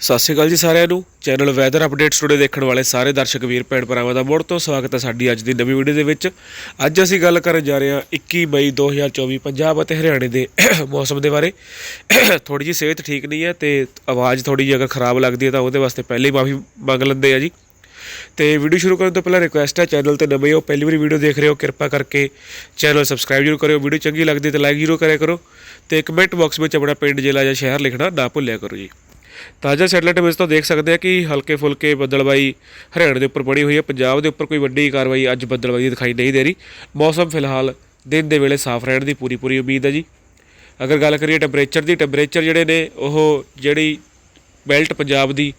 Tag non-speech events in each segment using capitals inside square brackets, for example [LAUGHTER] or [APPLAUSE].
ਸਤਿ ਸ਼੍ਰੀ ਅਕਾਲ ਜੀ ਸਾਰਿਆਂ ਨੂੰ। ਚੈਨਲ ਵੈਦਰ ਅਪਡੇਟਸ ਟੁਡੇ ਦੇਖਣ ਵਾਲੇ ਸਾਰੇ ਦਰਸ਼ਕ ਵੀਰ, ਭੈਣ ਭਰਾਵਾਂ ਦਾ ਮੁੜ ਤੋਂ ਸਵਾਗਤ ਹੈ ਸਾਡੀ ਅੱਜ ਦੀ ਨਵੀਂ ਵੀਡੀਓ ਦੇ ਵਿੱਚ। ਅੱਜ ਅਸੀਂ ਗੱਲ ਕਰਨ ਜਾ ਰਹੇ ਹਾਂ 21 ਮਈ 2024 ਪੰਜਾਬ ਅਤੇ ਹਰਿਆਣੇ ਦੇ [COUGHS] ਮੌਸਮ ਦੇ ਬਾਰੇ। [COUGHS] ਥੋੜੀ ਜੀ ਸਿਹਤ ਠੀਕ ਨਹੀਂ ਹੈ ਤੇ ਆਵਾਜ਼ ਥੋੜੀ ਜਿਹੀ ਅਗਰ ਖਰਾਬ ਲੱਗਦੀ ਹੈ ਤਾਂ ਉਹਦੇ ਵਾਸਤੇ ਪਹਿਲੇ ਹੀ ਮਾਫੀ ਮੰਗ ਲੈਂਦੇ ਆ ਜੀ। ਤੇ ਵੀਡੀਓ ਸ਼ੁਰੂ ਕਰਨ ਤੋਂ ਪਹਿਲਾਂ ਰਿਕੁਐਸਟ ਹੈ ਚੈਨਲ ਤੇ ਨਵੇਂ ਹੋ, ਪਹਿਲੀ ਵਾਰੀ ਵੀਡੀਓ ਦੇਖ ਰਹੇ ਹੋ, ਕਿਰਪਾ ਕਰਕੇ ਚੈਨਲ ਸਬਸਕ੍ਰਾਈਬ ਜ਼ਰੂਰ ਕਰਿਓ। ਵੀਡੀਓ ਚੰਗੀ ਲੱਗਦੀ ਤਾਂ ਲਾਈਕ ਜ਼ਰੂਰ ਕਰਿਆ ਕਰੋ ਤੇ ਕਮੈਂਟ ਬਾਕਸ ਵਿੱਚ ਆਪਣਾ ਪਿੰਡ, ਜ਼ਿਲ੍ਹਾ ਜਾਂ ਸ਼ਹਿਰ ਲਿਖਣਾ ਨਾ ਭੁੱਲਿਆ ਕਰੋ ਜੀ। ਤਾਜ਼ਾ ਸੈਟਲਾਈਟ ਇਮੇਜ ਤੋਂ ਦੇਖ ਸਕਦੇ ਆ ਕਿ ਹਲਕੇ ਫੁਲਕੇ ਬੱਦਲਬਾਈ ਹਰਿਆਣੇ ਦੇ ਉੱਪਰ ਪੜੀ ਹੋਈ ਹੈ। ਪੰਜਾਬ ਦੇ ਉੱਪਰ ਕੋਈ ਵੱਡੀ ਕਾਰਵਾਈ ਅੱਜ ਬੱਦਲਬਾਈ ਦਿਖਾਈ ਨਹੀਂ ਦੇ ਰਹੀ। ਮੌਸਮ ਫਿਲਹਾਲ ਦਿਨ ਦੇ ਵੇਲੇ ਸਾਫ਼ ਰਹਿਣ ਦੀ ਪੂਰੀ ਪੂਰੀ ਉਮੀਦ ਹੈ ਜੀ। ਅਗਰ ਗੱਲ ਕਰੀਏ ਟੈਂਪਰੇਚਰ ਦੀ ਟੈਂਪਰੇਚਰ ਜਿਹੜੇ ਨੇ, ਉਹ ਜਿਹੜੀ ਬੈਲਟ ਪੰਜਾਬ ਦੀ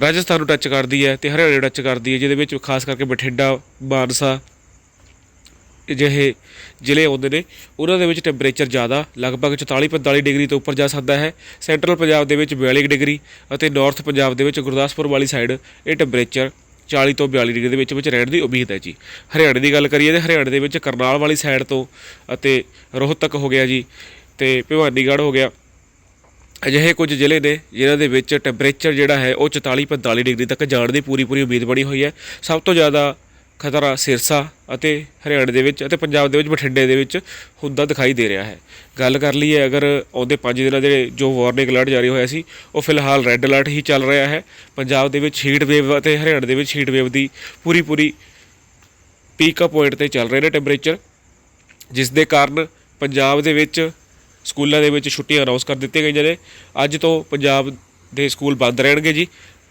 ਰਾਜਸਥਾਨ ਨੂੰ ਟੱਚ ਕਰਦੀ ਹੈ ਤੇ ਹਰਿਆਣਾ ਨੂੰ ਟੱਚ ਕਰਦੀ ਹੈ, ਜਿਹਦੇ ਵਿੱਚ ਖਾਸ ਕਰਕੇ ਬਠਿੰਡਾ ਮਾਨਸਾ ਅਜਿਹੇ ਜ਼ਿਲ੍ਹੇ ਆਉਂਦੇ ਨੇ। ਉਹਨਾਂ ਦੇ ਵਿੱਚ ਟੈਂਪਰੇਚਰ ਜ਼ਿਆਦਾ, ਲਗਭਗ 44-45 ਡਿਗਰੀ ਤੋਂ ਉੱਪਰ ਜਾ ਸਕਦਾ ਹੈ। ਸੈਂਟਰਲ ਪੰਜਾਬ ਦੇ ਵਿੱਚ 42 ਡਿਗਰੀ ਅਤੇ ਨਾਰਥ ਪੰਜਾਬ ਦੇ ਵਿੱਚ ਗੁਰਦਾਸਪੁਰ ਵਾਲੀ ਸਾਈਡ ਇਹ ਟੈਂਪਰੇਚਰ 40 ਤੋਂ 42 ਡਿਗਰੀ ਦੇ ਵਿੱਚ ਵਿੱਚ ਰਹਿਣ ਦੀ ਉਮੀਦ ਹੈ ਜੀ। ਹਰਿਆਣੇ ਦੀ ਗੱਲ ਕਰੀਏ ਤੇ ਹਰਿਆਣੇ ਦੇ ਵਿੱਚ ਕਰਨਾਲ ਵਾਲੀ ਸਾਈਡ ਤੋਂ ਅਤੇ ਰੋਹਤਕ ਹੋ ਗਿਆ ਜੀ ਤੇ ਭਿਵਾਨੀਗੜ੍ਹ ਹੋ ਗਿਆ। ਅਜਿਹੇ ਕੁਝ ਜ਼ਿਲ੍ਹੇ ਨੇ ਜਿਨ੍ਹਾਂ ਦੇ ਵਿੱਚ ਟੈਂਪਰੇਚਰ ਜਿਹੜਾ ਹੈ ਉਹ 44-45 ਡਿਗਰੀ ਤੱਕ ਜਾਣ ਦੀ ਪੂਰੀ ਪੂਰੀ ਉਮੀਦ ਬਣੀ ਹੋਈ ਹੈ। ਸਭ ਤੋਂ ਜ਼ਿਆਦਾ ਖਤਰਾ ਸਿਰਸਾ ਅਤੇ ਹਰਿਆਣੇ ਦੇ ਵਿੱਚ ਅਤੇ ਪੰਜਾਬ ਦੇ ਵਿੱਚ ਬਠਿੰਡੇ ਦੇ ਵਿੱਚ ਹੁੰਦਾ ਦਿਖਾਈ ਦੇ ਰਿਹਾ ਹੈ। ਗੱਲ ਕਰ ਲਈਏ ਅਗਰ ਆਉਂਦੇ 5 ਦਿਨਾਂ ਦੇ ਜੋ ਵਾਰਨਿੰਗ ਅਲਰਟ ਜਾਰੀ ਹੋਇਆ ਸੀ, ਉਹ ਫਿਲਹਾਲ ਰੈੱਡ ਅਲਰਟ ਹੀ ਚੱਲ ਰਿਹਾ ਹੈ। ਪੰਜਾਬ ਦੇ ਵਿੱਚ ਹੀਟ ਵੇਵ ਅਤੇ ਹਰਿਆਣੇ ਦੇ ਵਿੱਚ ਹੀਟ ਵੇਵ ਦੀ ਪੂਰੀ ਪੂਰੀ ਪੀਕ ਅਪ ਪੁਆਇੰਟ ਤੇ ਚੱਲ ਰਹੇ ਨੇ ਟੈਂਪਰੇਚਰ ਜਿਸ ਦੇ ਕਾਰਨ ਪੰਜਾਬ ਦੇ ਵਿੱਚ ਸਕੂਲਾਂ ਦੇ ਵਿੱਚ ਛੁੱਟੀਆਂ ਅਨਾਉਂਸ ਕਰ ਦਿੱਤੀਆਂ ਗਈਆਂ ਨੇ। ਅੱਜ ਤੋਂ ਪੰਜਾਬ ਦੇ ਸਕੂਲ ਬੰਦ ਰਹਿਣਗੇ ਜੀ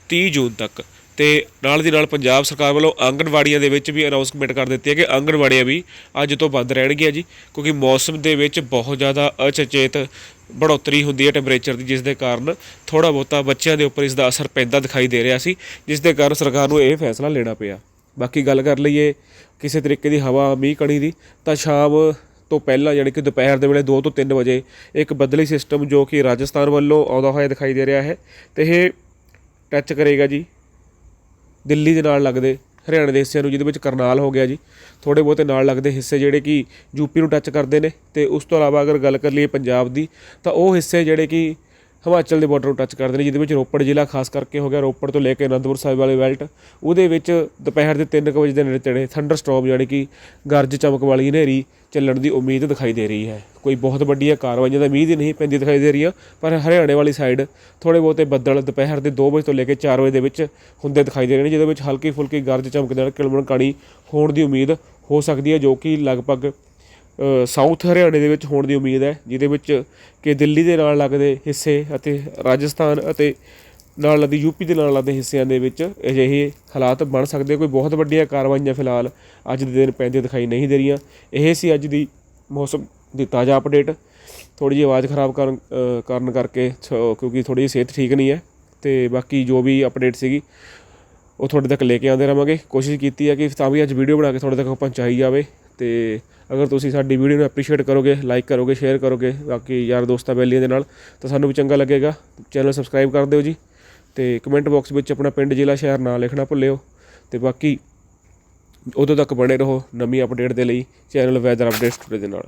30 ਜੂਨ ਤੱਕ। ਤੇ ਨਾਲ ਦੀ ਨਾਲ ਪੰਜਾਬ ਸਰਕਾਰ ਵੱਲੋਂ ਆਂਗਣਵਾੜੀਆਂ ਦੇ ਵਿੱਚ ਵੀ ਅਨਾਉਂਸਮੈਂਟ ਕਰ ਦਿੱਤੀ ਹੈ ਕਿ ਆਂਗਣਵਾੜੀਆਂ ਵੀ ਅੱਜ ਤੋਂ ਬੰਦ ਰਹਿਣਗੀਆਂ ਜੀ, ਕਿਉਂਕਿ ਮੌਸਮ ਦੇ ਵਿੱਚ ਬਹੁਤ ਜ਼ਿਆਦਾ ਅਚਚੇਤ ਬੜੋਤਰੀ ਹੁੰਦੀ ਹੈ ਟੈਂਪਰੇਚਰ ਦੀ, ਜਿਸ ਦੇ ਕਾਰਨ ਥੋੜਾ ਬਹੁਤਾ ਬੱਚਿਆਂ ਦੇ ਉੱਪਰ ਇਸ ਦਾ ਅਸਰ ਪੈਂਦਾ ਦਿਖਾਈ ਦੇ ਰਿਹਾ ਸੀ, ਜਿਸ ਦੇ ਕਾਰਨ ਸਰਕਾਰ ਨੂੰ ਇਹ ਫੈਸਲਾ ਲੈਣਾ ਪਿਆ। ਬਾਕੀ ਗੱਲ ਕਰ ਲਈਏ ਕਿਸੇ ਤਰੀਕੇ ਦੀ ਹਵਾ, ਮੀਂਹ, ਕਣੀ ਦੀ, ਤਾਂ ਸ਼ਾਮ ਤੋਂ ਪਹਿਲਾਂ ਯਾਨੀ ਕਿ ਦੁਪਹਿਰ ਦੇ ਵੇਲੇ 2 ਤੋਂ 3 ਵਜੇ ਇੱਕ ਬਦਲੀ ਸਿਸਟਮ ਜੋ ਕਿ ਰਾਜਸਥਾਨ ਵੱਲੋਂ ਆਉਂਦਾ ਹੋਇਆ ਦਿਖਾਈ ਦੇ ਰਿਹਾ ਹੈ, ਤੇ ਇਹ ਟੱਚ ਕਰੇਗਾ ਜੀ। ਦਿੱਲੀ ਦੇ ਨਾਲ ਲੱਗਦੇ, ਹਰਿਆਣਾ ਦੇ ਹਿੱਸਿਆਂ ਨੂੰ, ਜਿਹਦੇ ਵਿੱਚ ਕਰਨਾਲ ਹੋ ਗਿਆ ਜੀ ਥੋੜੇ ਬਹੁਤੇ ਨਾਲ ਲੱਗਦੇ ਹਿੱਸੇ ਜਿਹੜੇ ਕਿ ਯੂਪੀ ਨੂੰ ਟੱਚ ਕਰਦੇ ਨੇ ਤੇ ਉਸ ਤੋਂ ਇਲਾਵਾ ਅਗਰ ਗੱਲ ਕਰ ਲਈਏ ਪੰਜਾਬ ਦੀ, ਤਾਂ ਉਹ ਹਿੱਸੇ ਜਿਹੜੇ ਕਿ ਹਿਮਾਚਲ ਦੇ ਬਾਰਡਰ ਨੂੰ ਟੱਚ ਕਰਦੇ ਨੇ, ਜਿਹਦੇ ਵਿੱਚ ਰੋਪੜ ਜ਼ਿਲ੍ਹਾ ਖਾਸ ਕਰਕੇ ਹੋ ਗਿਆ, ਰੋਪੜ ਤੋਂ ਲੈ ਕੇ ਅਨੰਦਪੁਰ ਸਾਹਿਬ ਵਾਲੇ ਬੈਲਟ ਉਹਦੇ ਵਿੱਚ ਦੁਪਹਿਰ ਦੇ 3 ਵਜੇ ਦੇ ਨੇੜੇ ਤੇੜੇ ਥੰਡਰ ਸਟਾਰਮ ਯਾਨੀ ਕਿ ਗਰਜ ਚਮਕ ਵਾਲੀ ਹਨੇਰੀ ਚੱਲਣ ਦੀ ਉਮੀਦ ਦਿਖਾਈ ਦੇ ਰਹੀ ਹੈ। ਕੋਈ ਬਹੁਤ ਵੱਡੀਆਂ ਕਾਰਵਾਈਆਂ ਦਾ ਉਮੀਦ ਹੀ ਨਹੀਂ ਪੈਂਦੀ ਦਿਖਾਈ ਦੇ ਰਹੀਆਂ ਪਰ ਹਰਿਆਣੇ ਵਾਲੀ ਸਾਈਡ ਥੋੜੇ ਬਹੁਤੇ ਬੱਦਲ ਦੁਪਹਿਰ ਦੇ 2 ਵਜੇ ਤੋਂ ਲੈ ਕੇ 4 ਵਜੇ ਦੇ ਵਿੱਚ ਹੁੰਦੇ ਦਿਖਾਈ ਦੇ ਰਹੇ ਨੇ, ਜਿਹਦੇ ਵਿੱਚ ਹਲਕੀ ਫੁਲਕੀ ਗਰਜ ਚਮਕ ਦੇ ਨਾਲ ਕਿਲਮਣ ਕਾਣੀ ਹੋਣ ਦੀ ਉਮੀਦ ਹੋ ਸਕਦੀ ਹੈ, ਜੋ ਕਿ ਲਗਭਗ ਸਾਊਥ ਹਰਿਆਣੇ ਦੇ ਵਿੱਚ ਹੋਣ ਦੀ ਉਮੀਦ ਹੈ, ਜਿਹਦੇ ਵਿੱਚ ਕਿ ਦਿੱਲੀ ਦੇ ਨਾਲ ਲੱਗਦੇ ਹਿੱਸੇ ਅਤੇ ਰਾਜਸਥਾਨ ਅਤੇ ਨਾਲ ਲੱਗਦੇ ਯੂਪੀ ਦੇ ਨਾਲ ਲੱਗਦੇ ਹਿੱਸਿਆਂ ਦੇ ਵਿੱਚ ਅਜਿਹੇ ਹਾਲਾਤ ਬਣ ਸਕਦੇ ਕੋਈ ਬਹੁਤ ਵੱਡੀਆਂ ਕਾਰਵਾਈਆਂ ਫਿਲਹਾਲ ਅੱਜ ਦੇ ਦਿਨ ਪੈਂਦੇ ਦਿਖਾਈ ਨਹੀਂ ਦੇ ਰਹੀਆਂ। ਇਹ ਸੀ ਅੱਜ ਦੀ ਮੌਸਮ ਦੀ ਤਾਜ਼ਾ ਅਪਡੇਟ। ਥੋੜੀ ਜਿਹੀ ਆਵਾਜ਼ ਖਰਾਬ ਕਰਨ ਕਾਰਨ ਕਰਕੇ ਛ- ਕਿਉਂਕਿ ਥੋੜੀ ਜਿਹੀ ਸਿਹਤ ਠੀਕ ਨਹੀਂ ਹੈ ਤੇ ਬਾਕੀ ਜੋ ਵੀ ਅਪਡੇਟ ਸੀਗੀ, ਉਹ ਤੁਹਾਡੇ ਤੱਕ ਲੈ ਕੇ ਆਉਂਦੇ ਰਵਾਂਗੇ। ਕੋਸ਼ਿਸ਼ ਕੀਤੀ ਹੈ ਕਿ ਤਾਂ ਵੀ ਅੱਜ ਵੀਡੀਓ ਬਣਾ ਕੇ ਤੁਹਾਡੇ ਤੱਕ ਪਹੁੰਚਾਈ ਜਾਵੇ ਤੇ ਅਗਰ ਤੁਸੀਂ ਸਾਡੀ ਵੀਡੀਓ ਨੂੰ ਐਪਰੀਸ਼ੀਏਟ ਕਰੋਗੇ ਲਾਈਕ ਕਰੋਗੇ ਸ਼ੇਅਰ ਕਰੋਗੇ, ਬਾਕੀ ਯਾਰ ਦੋਸਤਾਂ ਬੈਲੀਆਂ ਦੇ ਨਾਲ, ਤਾਂ ਸਾਨੂੰ ਵੀ ਚੰਗਾ ਲੱਗੇਗਾ। ਚੈਨਲ ਸਬਸਕ੍ਰਾਈਬ ਕਰ ਦਿਓ ਜੀ ਤੇ ਕਮੈਂਟ ਬਾਕਸ ਵਿੱਚ ਆਪਣਾ ਪਿੰਡ, ਜ਼ਿਲ੍ਹਾ, ਸ਼ਹਿਰ ਨਾਂ ਲਿਖਣਾ ਭੁੱਲਿਓ ਤੇ ਬਾਕੀ ਉਦੋਂ ਤੱਕ ਬਣੇ ਰਹੋ ਨਵੀਂ ਅਪਡੇਟ ਦੇ ਲਈ ਚੈਨਲ ਵੈਦਰ ਅਪਡੇਟਸ ਟੁਡੇ ਦੇ ਨਾਲ।